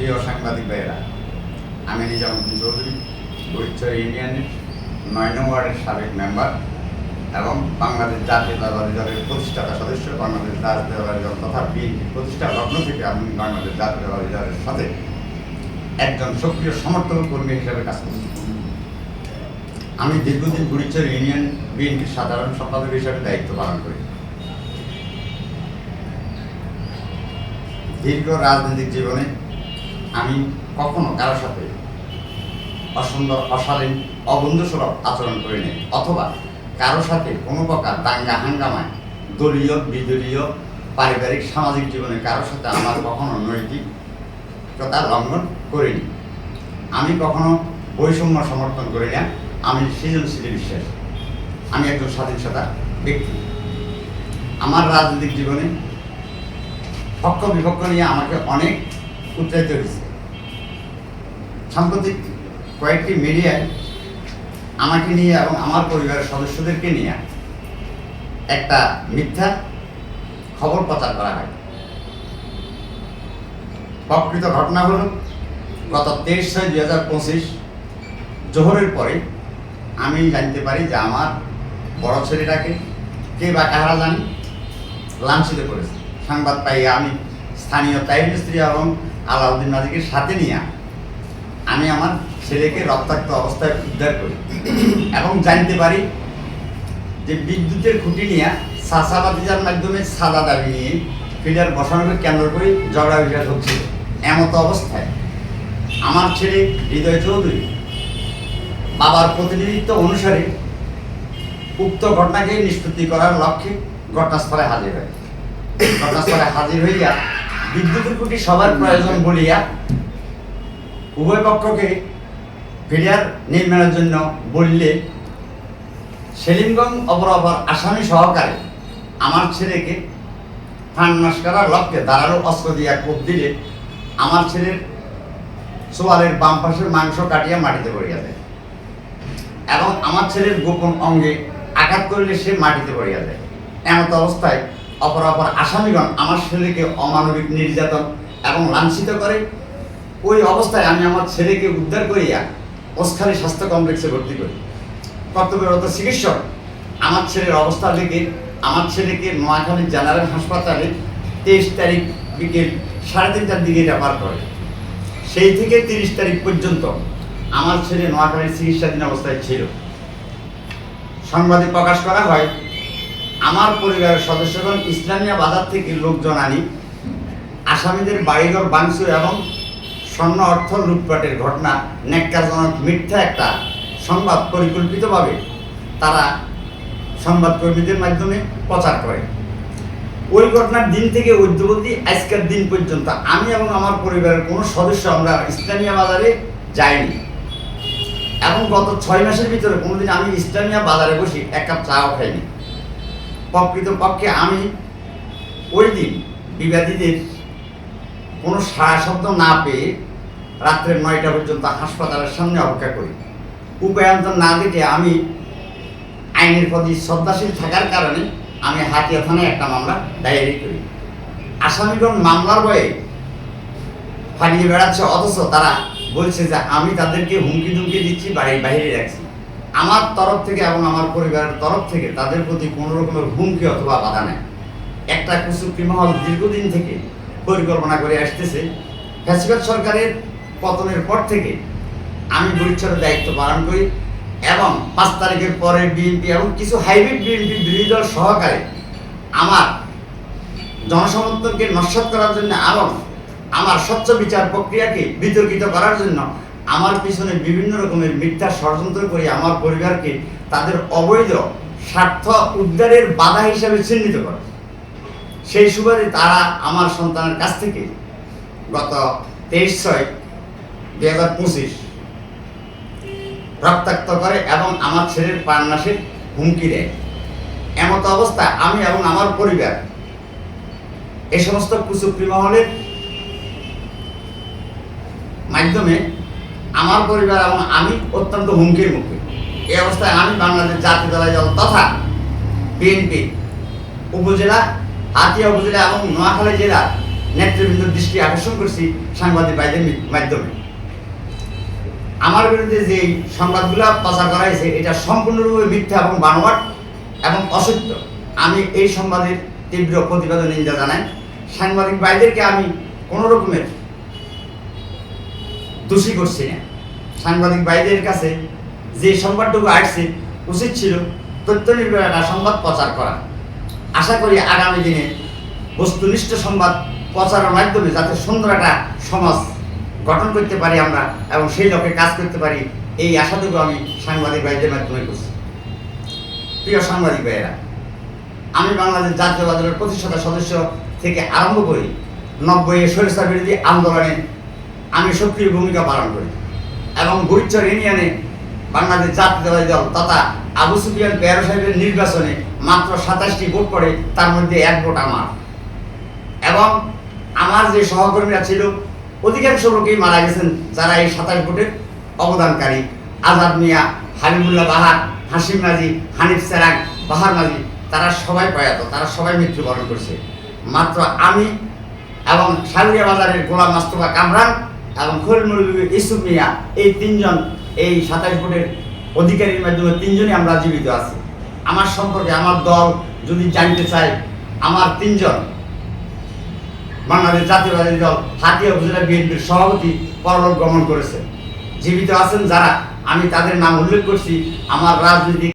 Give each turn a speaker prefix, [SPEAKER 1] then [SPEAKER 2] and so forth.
[SPEAKER 1] প্রিয় সাংবাদিক ভাইয়েরা, আমি নিজামুদ্দিন চৌধুরী বরিচর ইউনিয়নের নয় নম্বরের সাবেক মেম্বার এবং বাংলাদেশ জাতীয়তাবাদী দলের প্রতিষ্ঠাতা সদস্য, বাংলাদেশ জাতীয়তাবাদী দল তথা বিএনপির প্রতিষ্ঠা লগ্ন থেকে আমি বাংলাদেশ জাতীয়তাবাদী দলের সাথে একজন সক্রিয় সমর্থক কর্মী হিসেবে কাজ করছি। আমি দীর্ঘদিন বুড়িচর ইউনিয়ন বিএনপির সাধারণ সম্পাদক হিসেবে দায়িত্ব পালন করি। দীর্ঘ রাজনৈতিক জীবনে আমি কখনো কারোর সাথে অসুন্দর, অশালীন, অবন্ধুসুলভ আচরণ করিনি। অথবা কারোর সাথে কোনো প্রকার দাঙ্গা হাঙ্গামায় দলীয়, বিদলীয়, পারিবারিক, সামাজিক জীবনে কারোর সাথে আমার কখনো নৈতিকতা লঙ্ঘন করিনি। আমি কখনো বৈষম্য সমর্থন করি না। আমি সৃজনশীল বিশ্বাস। আমি একজন স্বাধীনতা ব্যক্তি। আমার রাজনৈতিক জীবনে পক্ষ বিপক্ষ নিয়ে আমাকে অনেক উৎসাহিত হয়েছে। সাম্প্রতিক কয়েকটি মিডিয়ায় আমাকে নিয়ে এবং আমার পরিবারের সদস্যদেরকে নিয়ে একটা মিথ্যা খবর প্রচার করা হয়। প্রকৃত ঘটনা হল, গত তেইশ ছয় দুই হাজার পঁচিশ জোহরের পরে আমি জানতে পারি যে আমার বড় ছেলেটাকে কে বা কাহারা জানি, লাঞ্ছিত করেছে। সংবাদ পাই আমি স্থানীয় তাইব স্ত্রী এবং আলাউদ্দিন নাজিকে সাথে নিয়ে আমি আমার ছেলেকে রক্তাক্ত অবস্থায় উদ্ধার করি। এবং জানতে পারি যে বিদ্যুতের খুঁটি নিয়ে চাষাবাদিজার মাধ্যমে সাদা দাবি নিয়ে ফিডার বসানোকে কেন্দ্র করে ঝগড়া বিবাদ হচ্ছে। এমতো অবস্থায় আমার ছেলে হৃদয় চৌধুরী বাবার প্রতিনিধিত্ব অনুসারে উক্ত ঘটনাকে নিষ্পত্তি করার লক্ষ্যে ঘটনাস্থলে হাজির হয়। ঘটনাস্থলে হাজির হইয়া বিদ্যুতের খুঁটি সবার প্রয়োজন বলিয়া উভয় পক্ষকে ফিরিয়ার নির্মাণের জন্য বললে, সেলিমগঞ্জ অপরাপর আসামি সহকারে আমার ছেলেকে ফান্নাস করার লক্ষ্যে দাঁড়াল অস্ত্র দিয়া কোপ দিলে, আমার ছেলের সোয়ালের বাম পাশের মাংস কাটিয়া মাটিতে পড়িয়া যায় এবং আমার ছেলের গোপন অঙ্গে আঘাত করলে সে মাটিতে পড়িয়া যায়। এমত অবস্থায় অপরাপর আসামিগণ আমার ছেলেকে অমানবিক নির্যাতন এবং লাঞ্ছিত করে। ওই অবস্থায় আমি আমার ছেলেকে উদ্ধার করিয়া ওসখালী স্বাস্থ্য কমপ্লেক্সে ভর্তি করি। কর্তব্যরত চিকিৎসক আমার ছেলের অবস্থা দেখে, আমার ছেলেকে নোয়াখালী জেনারেল হাসপাতালে তেইশ তারিখ বিকেল সাড়ে তিনটার দিকে রেফার করে। সেই থেকে তিরিশ তারিখ পর্যন্ত আমার ছেলে নোয়াখালীর চিকিৎসাধীন অবস্থায় ছিল। সংবাদে প্রকাশ করা হয় আমার পরিবারের সদস্যগণ ইসলামিয়া বাজার থেকে লোকজন আনি, আসামিদের বাড়িঘর ভাঙচুর এবং স্বর্ণ অর্থ লুটপাটের ঘটনা ন্যাক্কারজনক মিথ্যা একটা সংবাদ পরিকল্পিতভাবে তারা সংবাদকর্মীদের মাধ্যমে প্রচার করে। ওই ঘটনার দিন থেকে ঐদ্যবতী আজকের দিন পর্যন্ত। আমি এবং আমার পরিবারের কোনো সদস্য আমরা ইসলামিয়া বাজারে যাইনি। এবং গত ছয় মাসের ভিতরে কোনোদিন আমি ইসলামিয়া বাজারে বসে এক কাপ চাও খাইনি। প্রকৃতপক্ষে আমি ওই দিন বিবাদীদের কোনো সাড়া শব্দ না পেয়ে রাত্রে নয়টা পর্যন্ত হাসপাতালের সামনে অপেক্ষা করি। উপায়ন্তর না দেখে আমি আইনের প্রতি শ্রদ্ধাশীল থাকার কারণে আমি হাতিয়া থানায় একটা মামলা ডায়েরি করি। আসামিগণ মামলার বয়ে ফাটিয়ে বেড়াচ্ছে, অথচ তারা বলছে যে আমি তাদেরকে হুমকি ধুমকি দিচ্ছি, বাড়ির বাইরে রাখছি। আমার তরফ থেকে এবং আমার পরিবারের তরফ থেকে তাদের প্রতি কোনো রকমের হুমকি অথবা বাধা নেই। একটা কুসুক্তি মহল দীর্ঘদিন থেকে পরিকল্পনা করে আসতেছে। ফ্যাসিবাদ সরকারের পতনের পর থেকে আমি বরিচ্ছরের দায়িত্ব পালন করি এবং পাঁচ তারিখের পরে বিএনপি এবং কিছু হাইব্রিড বিএনপি বিরোধী দল সহকারে আমার জনসমর্থনকে নস্বাত করার জন্য এবং আমার স্বচ্ছ বিচার প্রক্রিয়াকে বিতর্কিত করার জন্য আমার পিছনে বিভিন্ন রকমের মিথ্যা ষড়যন্ত্র করে আমার পরিবারকে তাদের অবৈধ স্বার্থ উদ্ধারের বাধা হিসাবে চিহ্নিত করে। সেই সুবাদে তারা আমার সন্তানের কাছ থেকে গত তেইশ ছয় দুই হাজার পঁচিশ রক্তাক্ত করে এবং আমার ছেলের প্রাণনাশের হুমকি দেয়। এমত অবস্থায় আমি এবং আমার পরিবার এ সমস্ত কুচুক্রি মহলের মাধ্যমে আমার পরিবার এবং আমি অত্যন্ত হুমকির মুখে। এই অবস্থায় আমি বাংলাদেশ জাতীয় দল তথা বিএনপি উপজেলা, হাতিয়া উপজেলা এবং নোয়াখালী জেলার নেতৃবৃন্দের দৃষ্টি আকর্ষণ করছি সাংবাদিক ভাইদের মি- মাধ্যমে। আমার বিরুদ্ধে যে সংবাদগুলো প্রচার করা হয়েছে, এটা সম্পূর্ণরূপে মিথ্যা এবং বানোয়াট এবং অসত্য। আমি এই সংবাদের তীব্র প্রতিবাদ নিন্দা জানাই। সাংবাদিক ভাইদেরকে আমি কোনো রকমের দোষী করছি না। সাংবাদিক ভাইদের কাছে যে সংবাদটুকু আসছে, উচিত ছিল তথ্য নির্ভর একটা সংবাদ প্রচার করা। আশা করি আগামী দিনে বস্তুনিষ্ঠ সংবাদ প্রচারের মাধ্যমে যাতে সুন্দর একটা সমাজ গঠন করতে পারি আমরা এবং সেই লক্ষ্যে কাজ করতে পারি, এই আশাটুকু আমি সাংবাদিক ভাইদের মাধ্যমে করছি। প্রিয় সাংবাদিক ভাইয়েরা, আমি বাংলাদেশ জাতীয়বাদের প্রতিষ্ঠাতা সদস্য থেকে আরম্ভ করি নব্বই সরিষা বিরোধী আন্দোলনে আমি সক্রিয় ভূমিকা পালন করি। এবং গুরিচর ইউনিয়নে বাংলাদেশ জাতীয়তাবাদী দল তথা আবু সুফিয়ান পেয়ারো সাহেবের নির্বাচনে মাত্র সাতাশটি ভোট পড়ে, তার মধ্যে এক ভোট আমার। এবং আমার যে সহকর্মীরা ছিল, অধিকাংশ লোকেই মারা গেছেন যারা এই সাতাশ ভোটের অবদানকারী। আজাদ মিয়া, হাবিবুল্লাহ বাহার হাসিম নাজি হানিফ সেরাক বাহার নাজি তারা সবাই প্রয়াত, তারা সবাই মৃত্যুবরণ করছে। মাত্র আমি এবং সালুরিয়া বাজারের গোলাম মাস্তফা কামরান এবং খলিমুল ইসুফ মিয়া, এই তিনজন, এই সাতাশ ভোটের অধিকারীর মাধ্যমে তিনজনই আমরা জীবিত আছি। আমার সম্পর্কে আমার দল যদি জানতে চায়, আমার তিনজন বাংলাদেশ জাতীয়বাদী দল, হাতিয়া উপজেলা বিএনপির সভাপতি পরলোক গমন করেছে। জীবিত আছেন যারা, আমি তাদের নাম উল্লেখ করছি, আমার রাজনৈতিক